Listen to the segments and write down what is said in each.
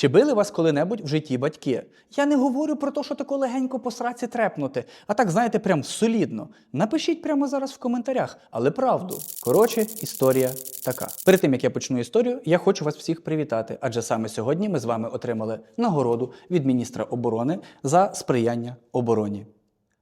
Чи били вас коли-небудь в житті батьки? Я не говорю про те, що тако легенько по сраці трепнути, а так, знаєте, прям солідно. Напишіть прямо зараз в коментарях, але правду. Коротше, історія така. Перед тим як я почну історію, я хочу вас всіх привітати, адже саме сьогодні ми з вами отримали нагороду від міністра оборони за сприяння обороні.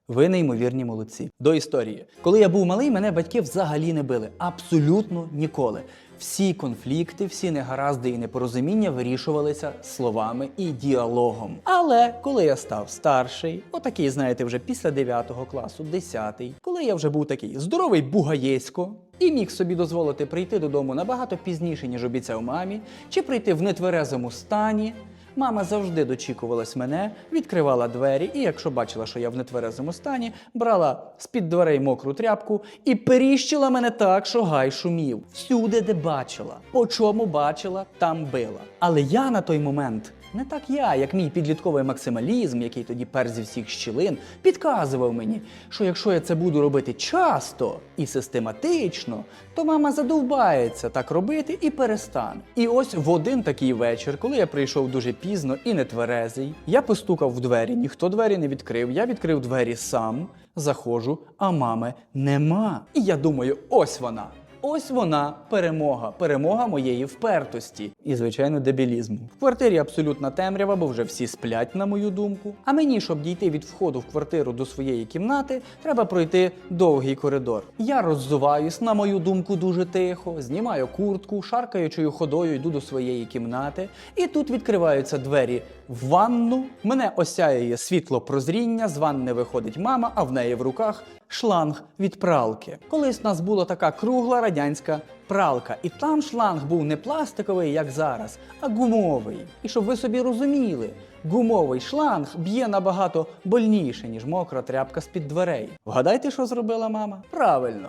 Ви неймовірні молодці. До історії. Коли я був малий, мене батьки взагалі не били. Абсолютно ніколи. Всі конфлікти, всі негаразди і непорозуміння вирішувалися словами і діалогом. Але коли я став старший, отакий, знаєте, вже після 9 класу, 10, коли я вже був такий здоровий бугаєсько, і міг собі дозволити прийти додому набагато пізніше, ніж обіцяв мамі, чи прийти в нетверезому стані. Мама завжди дочікувалась мене, відкривала двері, і якщо бачила, що я в нетверезому стані, брала з-під дверей мокру тряпку і періщила мене так, що гай шумів. Всюди, де бачила. По чому бачила, там била. Але я на той момент. Не так я, як мій підлітковий максималізм, який тоді перш зі всіх щілин, підказував мені, що якщо я це буду робити часто і систематично, то мама задовбається так робити і перестане. І ось в один такий вечір, коли я прийшов дуже пізно і не тверезий, я постукав в двері, ніхто двері не відкрив. Я відкрив двері сам, заходжу, а мами нема. І я думаю, ось вона. Ось вона перемога, перемога моєї впертості і, звичайно, дебілізму. В квартирі абсолютна темрява, бо вже всі сплять, на мою думку. А мені, щоб дійти від входу в квартиру до своєї кімнати, треба пройти довгий коридор. Я роззуваюсь, на мою думку, дуже тихо, знімаю куртку, шаркаючою ходою йду до своєї кімнати, і тут відкриваються двері в ванну. Мене осяює світло прозріння, з ванни виходить мама, а в неї в руках шланг від пралки. Колись в нас була така кругла радянська пралка, і там шланг був не пластиковий, як зараз, а гумовий. І щоб ви собі розуміли, гумовий шланг б'є набагато больніше, ніж мокра тряпка з-під дверей. Вгадайте, що зробила мама? Правильно.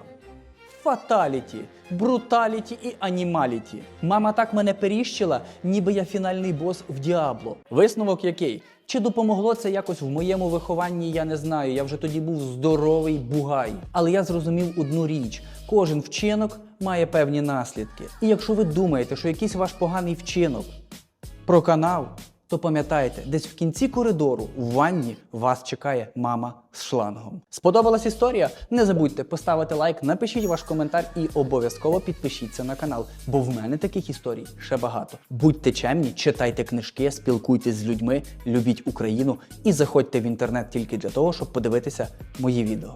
Фаталіті, бруталіті і анімаліті. Мама так мене періщила, ніби я фінальний бос в Діабло. Висновок який? Чи допомогло це якось в моєму вихованні, я не знаю. Я вже тоді був здоровий бугай. Але я зрозумів одну річ: кожен вчинок має певні наслідки. І якщо ви думаєте, що якийсь ваш поганий вчинок проканав, то пам'ятайте, десь в кінці коридору в ванні вас чекає мама з шлангом. Сподобалась історія? Не забудьте поставити лайк, напишіть ваш коментар і обов'язково підпишіться на канал, бо в мене таких історій ще багато. Будьте чемні, читайте книжки, спілкуйтесь з людьми, любіть Україну і заходьте в інтернет тільки для того, щоб подивитися мої відео.